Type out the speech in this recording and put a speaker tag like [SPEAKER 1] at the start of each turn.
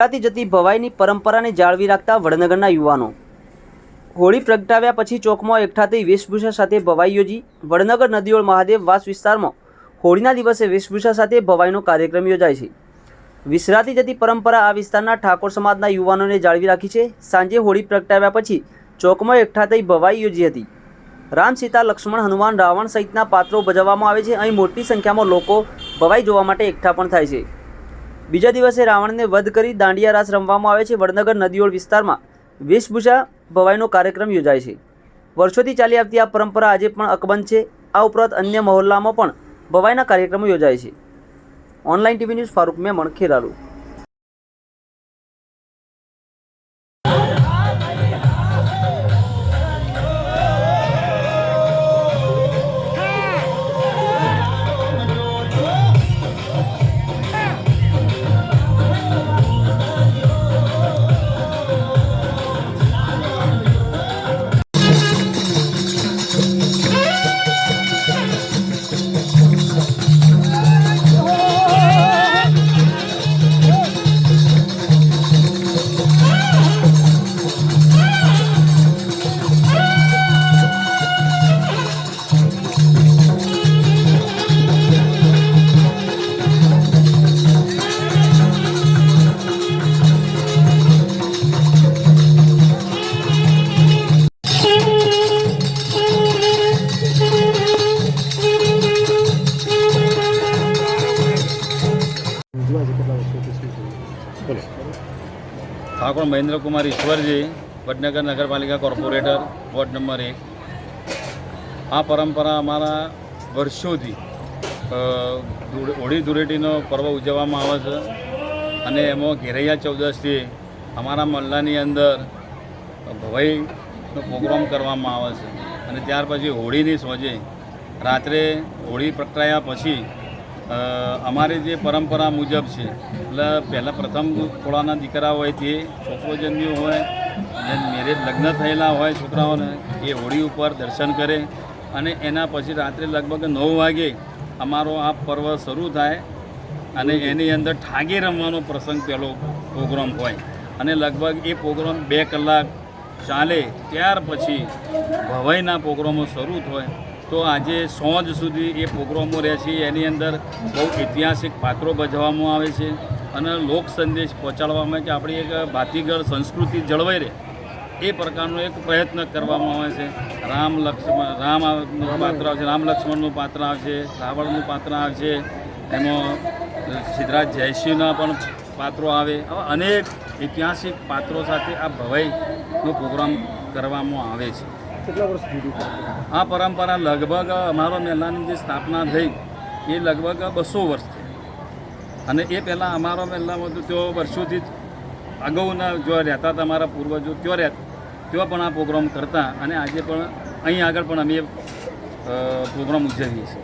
[SPEAKER 1] વિસરાતી જતી ભવાઈની પરંપરાને જાળવી રાખતા વડનગરના યુવાનો. હોળી પ્રગટાવ્યા પછી ચોકમાં એકઠા થઈ વેશભૂષા સાથે ભવાઈ યોજી વડનગર નદીઓળ મહાદેવ વાસ વિસ્તારમાં હોળીના દિવસે વેશભૂષા સાથે ભવાઈનો કાર્યક્રમ યોજાય છે. વિસરાતી જતી પરંપરા આ વિસ્તારના ઠાકોર સમાજના યુવાનોને જાળવી રાખી છે. સાંજે હોળી પ્રગટાવ્યા પછી ચોકમાં એકઠા થઈ ભવાઈ યોજી હતી. રામ સીતા લક્ષ્મણ હનુમાન રાવણ સહિતના પાત્રો ભજવવામાં આવે છે. અહીં મોટી સંખ્યામાં લોકો ભવાઈ જોવા માટે એકઠા પણ થાય છે. બીજા દિવસે રાવણને વધ કરી દાંડિયા રાસ રમવામાં આવે છે વડનગર નદીઓળ વિસ્તારમાં. વેશભૂષા ભવાઈનો કાર્યક્રમ યોજાય છે. વર્ષોથી ચાલી આવતી આ પરંપરા આજે પણ અકબંધ છે. આ ઉપરાંત અન્ય મહોલ્લામાં પણ ભવાઈના કાર્યક્રમો યોજાય છે. Online TV news Farooq Memon, Kheralu.
[SPEAKER 2] Thakor Mahendrakumar Ishwarji, Vadnagar નગરપાલિકા કોર્પોરેટર, વોર્ડ નંબર એક. આ પરંપરા અમારા વર્ષોથી હોળી ધૂળેટીનો પર્વ ઉજવવામાં આવે છે. અને એમાં ઘેરૈયા ચૌદસથી અમારા મહલ્લાની અંદર ભવાઈનો પ્રોગ્રામ કરવામાં આવે છે. અને ત્યાર પછી હોળીની સોજે રાત્રે હોળી પ્રગટાયા પછી અમારી જે પરંપરા મુજબ છે, એટલે પહેલાં પ્રથમ થોડાના દીકરા હોય તે છોકરો જન્મ્યો હોય મેરેજ લગ્ન થયેલા હોય છોકરાઓને, એ હોળી ઉપર દર્શન કરે અને એના પછી રાત્રે લગભગ નવ વાગે અમારો આ પર્વ શરૂ થાય અને એની અંદર ઠાગે રમવાનો પ્રસંગ પહેલો પ્રોગ્રામ હોય. અને લગભગ એ પ્રોગ્રામ બે કલાક ચાલે ત્યાર પછી ભવાઈના પ્રોગ્રામો શરૂ થાય. તો આજે સોંજ સુધી એ પ્રોગ્રામો રહે છે. એની અંદર બહુ ઐતિહાસિક પાત્રો ભજવવામાં આવે છે અને લોક સંદેશ પહોંચાડવામાં કે આપણી એક ભાતીગળ સંસ્કૃતિ જળવાઈ રહે એ પ્રકારનો એક પ્રયત્ન કરવામાં આવે છે. રામ લક્ષ્મણ, રામ પાત્ર આવશે, રામ લક્ષ્મણનું પાત્ર આવશે રાવણનું પાત્ર આવશે, એમાં સિદ્ધરાજ જયસિંહના પણ પાત્રો આવે. અનેક ઐતિહાસિક પાત્રો સાથે આ ભવાઈનો પ્રોગ્રામ કરવામાં આવે છે.
[SPEAKER 3] કેટલા વર્ષ જૂની
[SPEAKER 2] આ પરંપરા લગભગ અમારો મેલાની જે સ્થાપના થઈ એ લગભગ બસો વર્ષ થઈ અને એ પહેલાં અમારો મેલામાં તો તેઓ વર્ષોથી જ અગાઉના જો રહેતા હતા અમારા પૂર્વજો ત્યો રહેત તેઓ પણ આ પ્રોગ્રામ કરતા અને આજે પણ અહીં આગળ પણ અમે પ્રોગ્રામ ઉજવીએ છીએ.